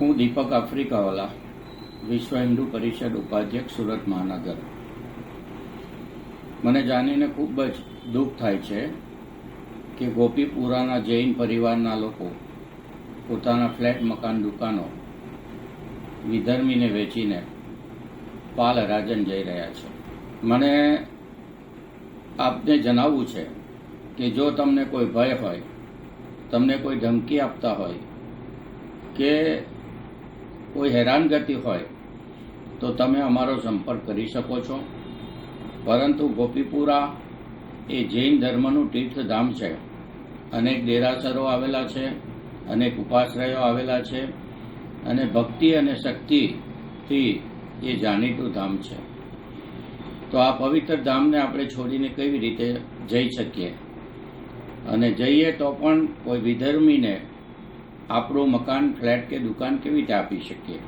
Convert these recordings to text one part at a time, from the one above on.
હું દીપક આફ્રિકાવાલા, વિશ્વ હિન્દુ પરિષદ ઉપાધ્યક્ષ, સુરત મહાનગર. મને જાણીને ખૂબ જ દુઃખ થાય છે કે ગોપીપુરાના જૈન પરિવારના લોકો પોતાના ફ્લેટ, મકાન, દુકાનો વિધર્મીને વેચીને પાલ હરાજન જઈ રહ્યા છે. મને આપને જણાવવું છે કે જો તમને કોઈ ભય હોય, તમને કોઈ ધમકી આપતા હોય કે કોઈ હેરાનગતિ હોય, તો તમે અમારો સંપર્ક કરી શકો છો. પરંતુ ગોપીપુરા એ જૈન ધર્મનું તીર્થધામ છે. અનેક દેરાસરો આવેલા છે, અનેક ઉપાશ્રયો આવેલા છે, અને ભક્તિ અને શક્તિથી એ જાણીતું ધામ છે. તો આ પવિત્ર ધામને આપણે છોડીને કેવી રીતે જઈ શકીએ? અને જઈએ તો પણ કોઈ વિધર્મીને આપણું મકાન, ફ્લેટ કે દુકાન કેવી રીતે આપી શકીએ?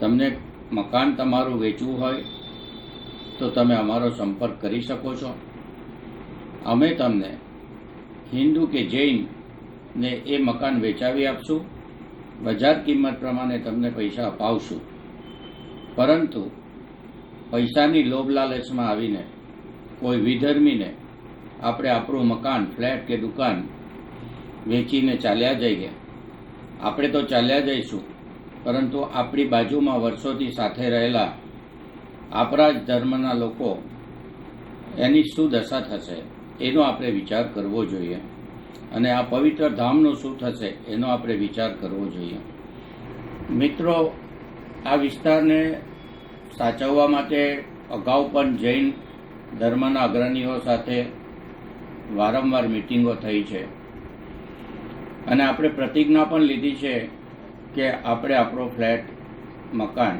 તમને મકાન તમારું વેચવું હોય, તો તમે અમારો સંપર્ક કરી શકો છો. અમે તમને હિન્દુ કે જૈન ને એ મકાન વેચાવી આપશું. બજાર કિંમત પ્રમાણે તમને પૈસા અપાવશું. પરંતુ પૈસાની લોભ લાલચમાં આવીને કોઈ વિધર્મીને આપણે આપણું મકાન, ફ્લેટ કે દુકાન વેચીને ચાલ્યા જઈએ. આપણે તો ચાલ્યા જઈશું, પરંતુ આપણી બાજુમાં વર્ષોથી સાથે રહેલા આપણા જ ધર્મના લોકો એની શું દશા થશે, એનો આપણે વિચાર કરવો જોઈએ. અને આ પવિત્ર ધામનું શું થશે, એનો આપણે વિચાર કરવો જોઈએ. મિત્રો, આ વિસ્તારને સાચવવા માટે અગાઉ પણ જૈન ધર્મના અગ્રણીઓ સાથે વારંવાર મિટિંગો થઈ છે. અને આપણે પ્રતિજ્ઞા પણ લીધી છે કે આપણે આપણો ફ્લેટ, મકાન,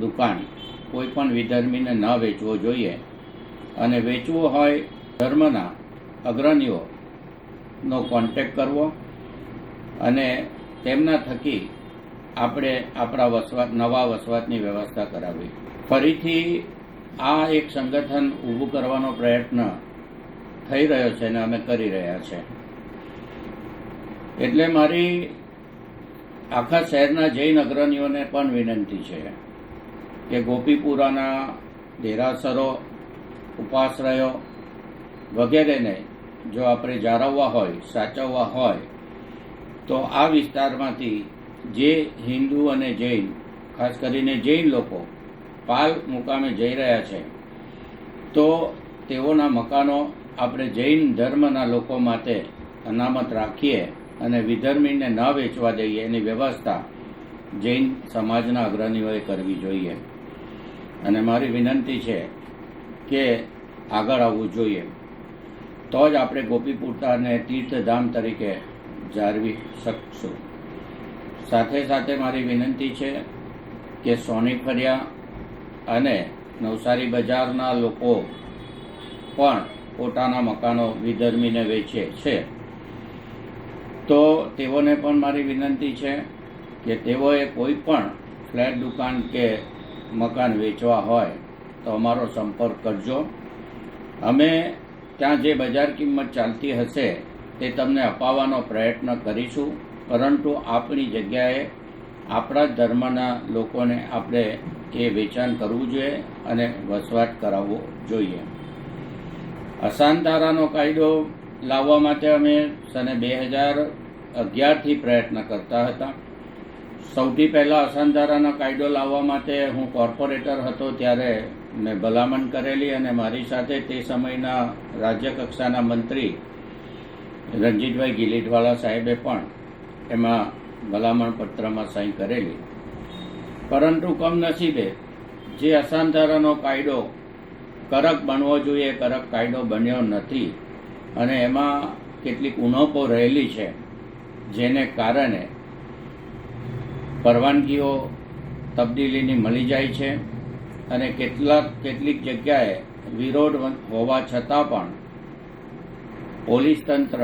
દુકાન કોઈ પણ વિધર્મીને ન વેચવો જોઈએ. અને વેચવો હોય ધર્મના અગ્રણીઓનો કોન્ટેક કરવો અને તેમના થકી આપણે આપણા વસવાટ, નવા વસવાટની વ્યવસ્થા કરાવી ફરીથી આ એક સંગઠન ઊભું કરવાનો પ્રયત્ન થઈ રહ્યો છે અને અમે કરી રહ્યા છે. એટલે મારી આખા શહેરના જૈન અગ્રણીઓને પણ વિનંતી છે કે ગોપીપુરાના દેરાસરો, ઉપાશ્રયો વગેરેને જો આપણે જાળવવા હોય, સાચવવા હોય, તો આ વિસ્તારમાંથી જે હિન્દુ અને જૈન, ખાસ કરીને જૈન લોકો પાલ મુકામે જઈ રહ્યા છે, તો તેઓના મકાનો આપણે જૈન ધર્મના લોકો માટે અનામત રાખીએ અને વિધર્મીને ન વેચવા દઈએ એની વ્યવસ્થા જૈન સમાજના અગ્રણીઓએ કરવી જોઈએ. અને મારી વિનંતી છે કે આગળ આવવું જોઈએ. તો જ આપણે ગોપીપુરતાને તીર્થધામ તરીકે જાળવી શકશું. સાથે સાથે મારી વિનંતી છે કે સોની ફરિયા અને નવસારી બજારના લોકો પણ પોતાના મકાનો વિધર્મીને વેચે છે. તો તેઓને પણ મારી વિનંતી છે કે તેઓએ કોઈ પણ ફ્લેટ દુકાન કે મકાન વેચવા હોય તો અમારો સંપર્ક કરજો. અમે ત્યાં જે બજાર કિંમત ચાલતી હશે તે તમને અપાવવાનો પ્રયત્ન કરીશું, પરંતુ આપણી જગ્યાએ આપણા જ ધર્મના લોકોને આપણે એ વેચાણ કરવું જોઈએ અને વસવાટ કરાવવો જોઈએ. અસાનધારાનો કાયદો લાવવા માટે અમે સને બે હજાર અગિયારથી પ્રયત્ન કરતા હતા. સૌથી પહેલાં અસંધારાનો કાયદો લાવવા માટે હું કોર્પોરેટર હતો ત્યારે મેં ભલામણ કરેલી અને મારી સાથે તે સમયના રાજ્ય કક્ષાના મંત્રી રણજીતભાઈ ગિલીટવાલા સાહેબે પણ એમાં ભલામણ પત્રમાં સહી કરેલી. પરંતુ કમનસીબે જે અસંધારાનો કાયદો કરક બનવો જોઈએ કરક કાયદો બન્યો નથી. અને એમાં કેટલીક ઉણપો રહેલી છે, જેને કારણે પરવાનગીઓ તબદીલીની મળી જાય છે અને કેટલાક, કેટલીક જગ્યાએ વિરોધ હોવા છતાં પણ પોલીસ તંત્ર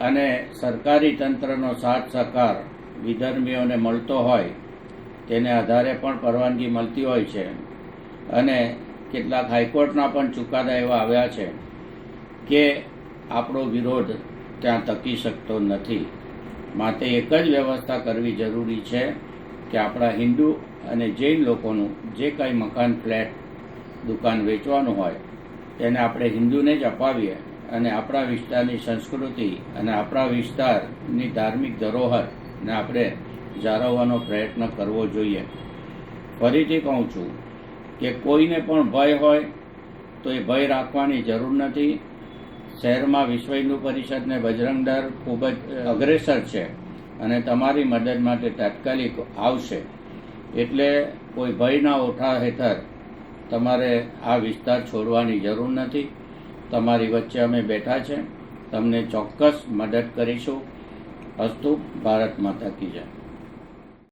અને સરકારી તંત્રનો સાથ સહકાર વિધર્મીઓને મળતો હોય, તેને આધારે પણ પરવાનગી મળતી હોય છે. અને કેટલાક હાઈકોર્ટના પણ ચુકાદા એવા આવ્યા છે કે આપણો વિરોધ ત્યાં ટકી શકતો નથી. માટે એક જ વ્યવસ્થા કરવી જરૂરી છે કે આપણા હિન્દુ અને જૈન લોકોનું જે કાંઈ મકાન, ફ્લેટ, દુકાન વેચવાનું હોય, તેને આપણે હિન્દુને જ અપાવીએ અને આપણા વિસ્તારની સંસ્કૃતિ અને આપણા વિસ્તારની ધાર્મિક ધરોહરને આપણે જાળવવાનો પ્રયત્ન કરવો જોઈએ. ફરીથી કહું છું કે કોઈને પણ ભય હોય તો એ ભય રાખવાની જરૂર નથી. શહેરમાં વિશ્વ હિન્દુ પરિષદને બજરંગ દળ ખૂબ જ અગ્રેસર છે અને તમારી મદદ માટે તાત્કાલિક આવશે. એટલે કોઈ ભયના ઓઠા હેઠળ તમારે આ વિસ્તાર છોડવાની જરૂર નથી. તમારી વચ્ચે અમે બેઠા છે. તમને ચોક્કસ મદદ કરીશું. અસ્તુ ભારત માતા કી જય.